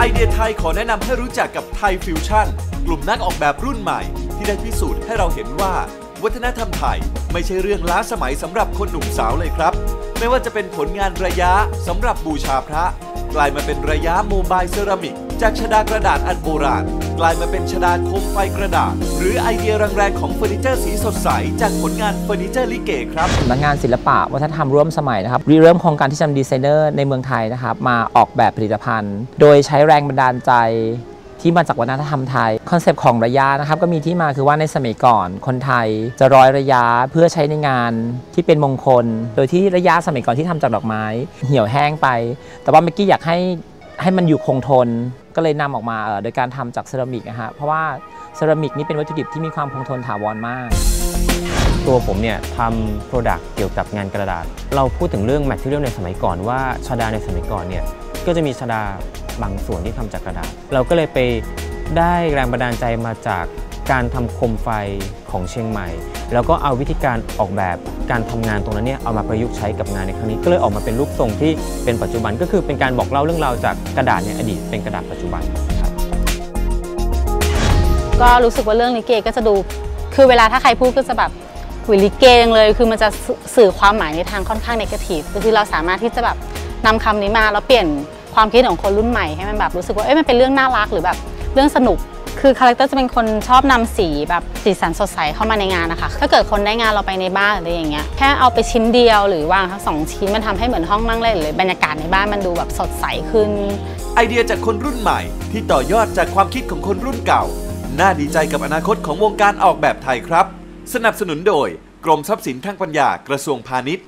ไอเดียไทยขอแนะนำให้รู้จักกับไทยฟิวชั่น กลุ่มนักออกแบบรุ่นใหม่ ที่ได้พิสูจน์ให้เราเห็นว่า วัฒนธรรมไทยไม่ใช่เรื่องล้าสมัยสำหรับคนหนุ่มสาวเลยครับ ไม่ว่าจะเป็นผลงานระยะสำหรับบูชาพระ กลายมาเป็นระยะโมบายเซรามิก จากชดากระดาษอันโบราณ กลายมาเป็นชดาโคมไฟกระดาษ หรือไอเดียแรงๆของเฟอร์นิเจอร์สีสดใส จากผลงานเฟอร์นิเจอร์ลิเกครับสำนักงานศิลปะวัฒนธรรมร่วมสมัยนะครับริเริ่มโครงการที่จะนำดีไซเนอร์ในเมืองไทยนะครับมาออกแบบผลิตภัณฑ์ โดยใช้แรงบันดาลใจที่มาจากวัฒนธรรมไทย คอนเซปต์ของระยะนะครับก็มีที่มาคือว่าในสมัยก่อนคนไทยจะร้อยระยะเพื่อใช้ในงานที่เป็นมงคล โดยที่ระยะสมัยก่อนที่ทำจากดอกไม้ เหี่ยวแห้งไป แต่ว่าเมื่อกี้อยากให้ ให้มันอยู่คงทนก็เลยนำออกมาโดยการทำจากเซรามิกนะฮะเพราะว่าเซรามิกนี่เป็นวัตถุดิบที่มีความคงทนถาวรมาก ตัวผมเนี่ยทำโปรดักต์เกี่ยวกับงานกระดาษ เราพูดถึงเรื่องแมทเทียลในสมัยก่อนว่าชาดาในสมัยก่อนเนี่ยก็จะมีชาดาบางส่วนที่ทำจากกระดาษ เราก็เลยไปได้แรงบันดาลใจมาจาก การทำโคมไฟของเชียงใหม่ แล้วก็เอาวิธีการออกแบบการทำงานตรงนั้นเนี่ยเอามาประยุกต์ใช้กับงานในครั้งนี้ ก็เลยออกมาเป็นรูปทรงที่เป็นปัจจุบันก็คือเป็นการบอกเล่าเรื่องราวจากกระดาษในอดีตเป็นกระดาษปัจจุบันครับก็รู้สึกว่าเรื่องลิเกก็จะดู คือเวลาถ้าใครพูดก็จะแบบหุยลิเกจังเลย คือมันจะสื่อความหมายในทางค่อนข้างในกาทีฟคือเราสามารถที่จะแบบนำคำนี้มาแล้วเปลี่ยนความคิดของคนรุ่นใหม่ให้มันแบบรู้สึกว่าเอ้ยมันเป็นเรื่องน่ารักหรือแบบเรื่องสนุก คือคาแรคเตอร์จะเป็นคนชอบนำสีแบบสีสันสดใสเข้ามาในงานนะคะ ถ้าเกิดคนได้งานเราไปในบ้านหรืออย่างเงี้ยแค่เอาไปชิ้นเดียวหรือวางทั้งสองชิ้นมันทำให้เหมือนห้องนั่งเล่นหรือบรรยากาศในบ้านมันดูแบบสดใสขึ้น ไอเดียจากคนรุ่นใหม่ ที่ต่อยอดจากความคิดของคนรุ่นเก่า น่าดีใจกับอนาคตของวงการออกแบบไทยครับ สนับสนุนโดย กรมทรัพย์สินทางปัญญากระทรวงพาณิชย์